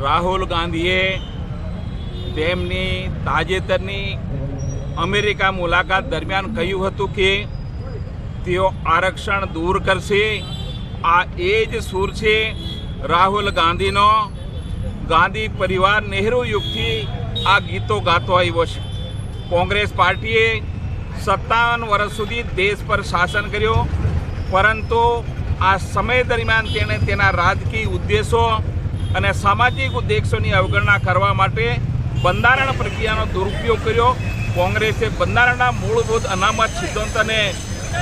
રાહુલ ગાંધીએ તેમની તાજેતરની અમેરિકા મુલાકાત દરમિયાન કહ્યું હતું કે તેઓ આરક્ષણ દૂર કરશે. આ એ જ સૂર છે રાહુલ ગાંધીનો. ગાંધી પરિવાર નહેરુ યુગથી આ ગીતો ગાતો આવ્યો છે. કોંગ્રેસ પાર્ટીએ સત્તાવન વર્ષ સુધી દેશ પર શાસન કર્યો, પરંતુ આ સમય દરમિયાન તેણે તેના રાજકીય ઉદ્દેશો અને સામાજિક ઉદ્દેશોની અવગણના કરવા માટે બંધારણ પ્રક્રિયાનો દુરુપયોગ કર્યો. કોંગ્રેસે બંધારણના મૂળભૂત અનામત સિદ્ધાંતને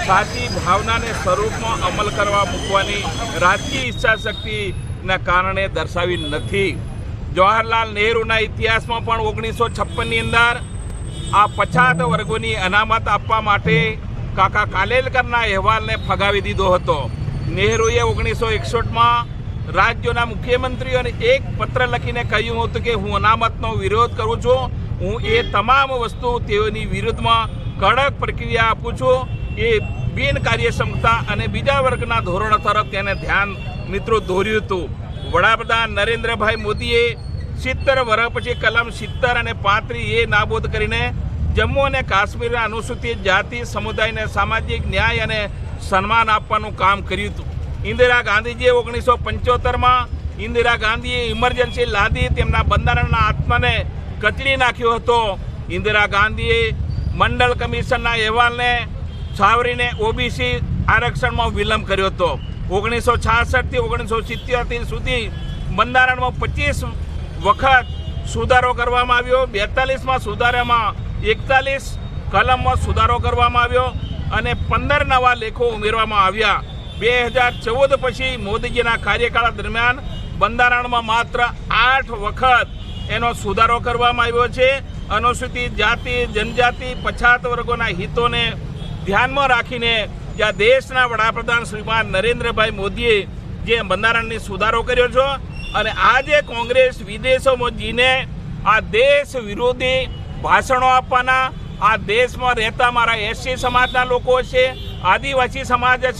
સાચી ભાવનાને સ્વરૂપમાં અમલ કરવા મૂકવાની રાજકીય ઈચ્છાશક્તિના કારણે દર્શાવી નથી. જવાહરલાલ નહેરુના ઇતિહાસમાં પણ ઓગણીસો છપ્પનની અંદર આ પછાત વર્ગોની અનામત આપવા માટે કાકા કાલેલકરના અહેવાલને ફગાવી દીધો હતો. નહેરુએ ઓગણીસો એકસઠમાં રાજ્યોના મુખ્યમંત્રીઓને એક પત્ર લખીને કહ્યું હતું કે હું અનામતનો વિરોધ કરું છું. હું એ તમામ વસ્તુ તેઓની વિરુદ્ધમાં કડક પ્રક્રિયા આપું છું. એ બિન કાર્યક્ષમતા અને બીજા વર્ગના ધોરણો તરફ તેને ધ્યાન મિત્રો દોર્યું હતું. વડાપ્રધાન નરેન્દ્રભાઈ મોદીએ સિત્તેર વર્ષ પછી કલમ સિત્તેર અને પાંત્રી એ નાબૂદ કરીને જમ્મુ અને કાશ્મીરના અનુસૂચિત જાતિ સમુદાયને સામાજિક ન્યાય અને સન્માન આપવાનું કામ કર્યું હતું. ઇન્દિરા ગાંધીજીએ ઓગણીસો પંચોતેરમાં ઇન્દિરા ગાંધીએ ઇમરજન્સી લાદી તેમના બંધારણના આત્માને કચડી નાખ્યો હતો. ઇન્દિરા ગાંધીએ મંડળ કમિશનના અહેવાલને છાવરીને ઓબીસી આરક્ષણમાં વિલંબ કર્યો હતો. ઓગણીસો છાસઠથી ઓગણીસો સિત્યોતેર સુધી બંધારણમાં પચીસ વખત સુધારો કરવામાં આવ્યો. બેતાલીસમાં સુધારામાં એકતાલીસ કલમમાં સુધારો કરવામાં આવ્યો અને પંદર નવા લેખો ઉમેરવામાં આવ્યા. બે હજાર ચૌદ પછી મોદીજીના કાર્યકાળ દરમિયાન બંધારણમાં માત્ર આઠ વખત એનો સુધારો કરવામાં આવ્યો છે. અનુસૂચિત જાતિ, જનજાતિ, પછાત વર્ગોના હિતોને ધ્યાનમાં રાખીને જ્યાં દેશના વડાપ્રધાન શ્રીમાન નરેન્દ્રભાઈ મોદીએ જે બંધારણની સુધારો કર્યો છે અને આજે કોંગ્રેસ વિદેશોમાં જઈને આ દેશ વિરોધી ભાષણો આપવાના, આ દેશમાં રહેતા મારા એસસી સમાજના લોકો છે, આદિવાસી સમાજ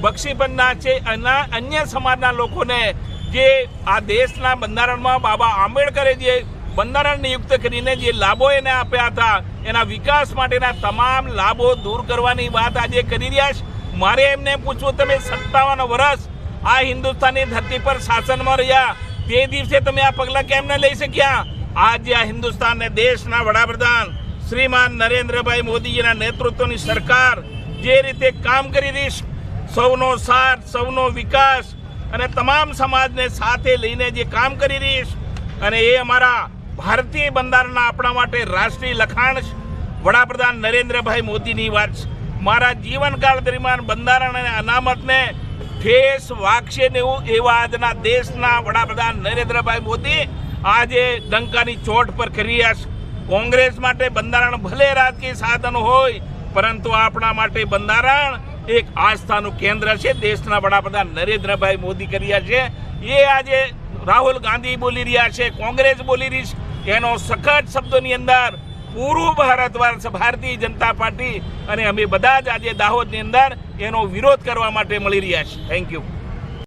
છે બક્ષીબંધના છે અને અન્ય સમાજના લોકોને જે આ દેશના બંધારણમાં બાબા આંબેડકરે જે બંધારણ નિયુક્ત કરીને જે લાભો એને આપ્યા હતા, એના વિકાસ માટેના તમામ લાભો દૂર કરવાની વાત આજે કરી રહ્યા છે. મારે એમને પૂછવું, તમે સત્તાવન વર્ષ આ હિન્દુસ્તાનની ધરતી પર શાસનમાં રહ્યા, તે દિવસે તમે આ પગલાં કેમ ન લઈ શક્યા? આજે આ હિન્દુસ્તાનને દેશના વડાપ્રધાન શ્રીમાન નરેન્દ્રભાઈ મોદીજીના નેતૃત્વની સરકાર જે રીતે કામ કરી રહી સૌનો સાથ, સૌનો વિકાસ અને તમામ સમાજને સાથે લઈને જે કામ કરી રહી છે અને એ અમારા ભારતીય બંધારણના આપણા માટે રાષ્ટ્રીય લખાણ વડાપ્રધાન નરેન્દ્રભાઈ મોદીની વાત છે. મારા જીવનકાળ દરમિયાન બંધારણ અને અનામતને ઠેસ વાગશે neવું એવા આજના દેશના વડાપ્રધાન નરેન્દ્રભાઈ મોદી આજે ડંકાની ચોટ પર કરી રહ્યા છે. કોંગ્રેસ માટે બંધારણ ભલે રાજકીય સાધન હોય, પરંતુ આપણા માટે બંધારણ એક આસ્થાનું કેન્દ્ર છે. દેશના વડાપ્રધાન નરેન્દ્રભાઈ મોદી કર્યા છે. એ આજે રાહુલ ગાંધી બોલી રહ્યા છે, કોંગ્રેસ બોલી રહી છે. એનો સખત શબ્દોની અંદર પૂરું ભારત ભારતીય જનતા પાર્ટી અને અમે બધા જ આજે દાહોદની અંદર એનો વિરોધ કરવા માટે મળી રહ્યા છે થેન્ક યુ